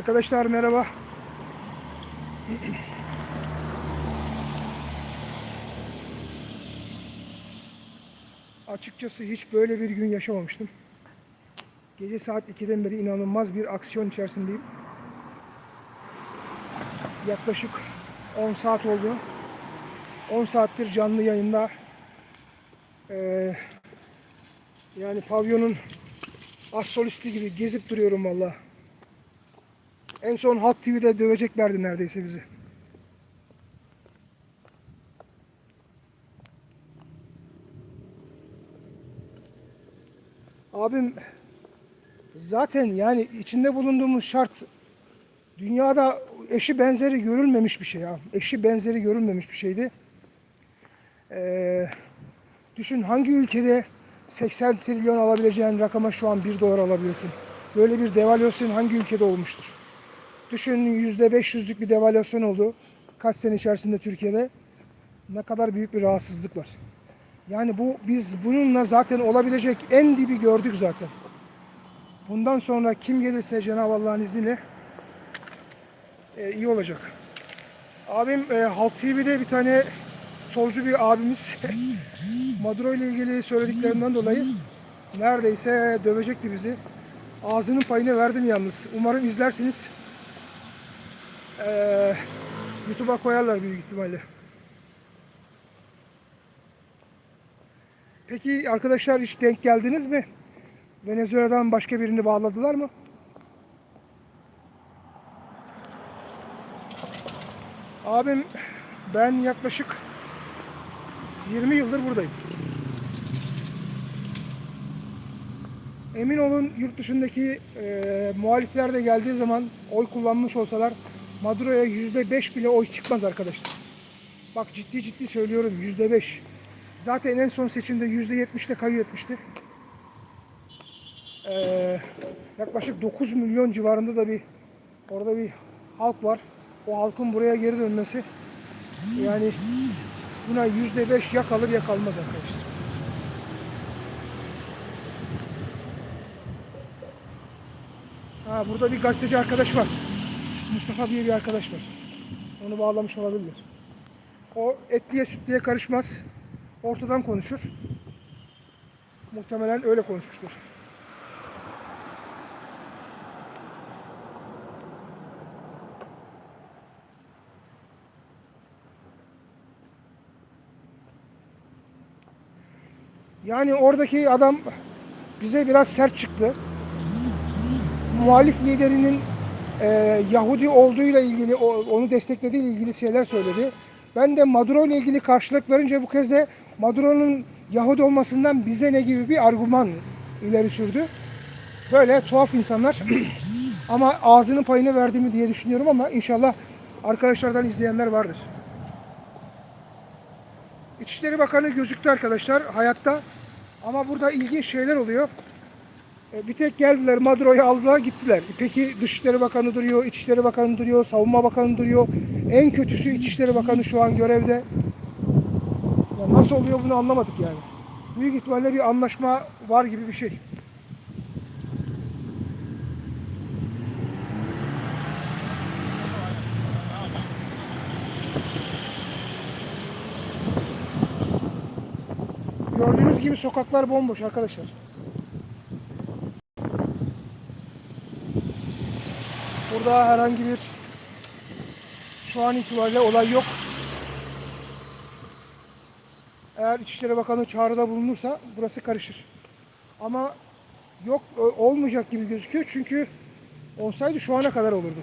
Arkadaşlar merhaba. Açıkçası hiç böyle bir gün yaşamamıştım. Gece saat 2'den beri inanılmaz bir aksiyon içerisindeyim. Yaklaşık 10 saat oldu. 10 saattir canlı yayında eee, yani pavyonun az solisti gibi gezip duruyorum valla. En son Halk TV'de döveceklerdi neredeyse bizi. Abim zaten yani içinde bulunduğumuz şart dünyada eşi benzeri görülmemiş bir şey ya. Eşi benzeri görülmemiş bir şeydi. Ee, düşün hangi ülkede 80 trilyon alabileceğin rakama şu an 1 dolar alabilirsin. Böyle bir devalüasyon hangi ülkede olmuştur? Düşün %500'lük bir devalüasyon oldu. Kaç sene içerisinde Türkiye'de. Ne kadar büyük bir rahatsızlık var. Yani bu biz bununla zaten olabilecek en dibi gördük zaten. Bundan sonra kim gelirse Cenab-ı Allah'ın izniyle e, iyi olacak. Abim e, Halk TV'de bir tane solcu bir abimiz Maduro ile ilgili söylediklerinden dolayı neredeyse dövecekti bizi. Ağzının payını verdim yalnız. Umarım izlersiniz. Ee, YouTube'a koyarlar büyük ihtimalle. Peki arkadaşlar hiç denk geldiniz mi? Venezuela'dan başka birini bağladılar mı? Abim ben yaklaşık 20 yıldır buradayım. Emin olun yurt dışındaki e, muhalifler de geldiği zaman oy kullanmış olsalar Maduro'ya %5 bile oy çıkmaz arkadaşlar. Bak ciddi ciddi söylüyorum %5. Zaten en son seçimde %70'le kaybetmişti. Ee, yaklaşık 9 milyon civarında da bir orada bir halk var. O halkın buraya geri dönmesi yani buna %5 ya kalır ya kalmaz arkadaşlar. Ha, burada bir gazeteci arkadaş var. Mustafa diye bir arkadaş var. Onu bağlamış olabilirler. O etliye sütliye karışmaz. Ortadan konuşur. Muhtemelen öyle konuşmuştur. Yani oradaki adam bize biraz sert çıktı. Muhalif liderinin e, Yahudi olduğuyla ilgili, onu desteklediği ilgili şeyler söyledi. Ben de Maduro ile ilgili karşılık verince bu kez de Maduro'nun Yahudi olmasından bize ne gibi bir argüman ileri sürdü. Böyle tuhaf insanlar. ama ağzının payını verdiğimi diye düşünüyorum ama inşallah arkadaşlardan izleyenler vardır. İçişleri Bakanı gözüktü arkadaşlar hayatta. Ama burada ilginç şeyler oluyor. E, Bir tek geldiler Maduro'yu aldılar gittiler. E, Peki Dışişleri Bakanı duruyor, İçişleri Bakanı duruyor, Savunma Bakanı duruyor. En kötüsü İçişleri Bakanı şu an görevde. Ya nasıl oluyor bunu anlamadık yani. Büyük ihtimalle bir anlaşma var gibi bir şey. Gördüğünüz gibi sokaklar bomboş arkadaşlar. Burada herhangi bir şu an itibariyle olay yok. Eğer İçişleri Bakanı çağrıda bulunursa burası karışır. Ama yok o- olmayacak gibi gözüküyor çünkü olsaydı şu ana kadar olurdu.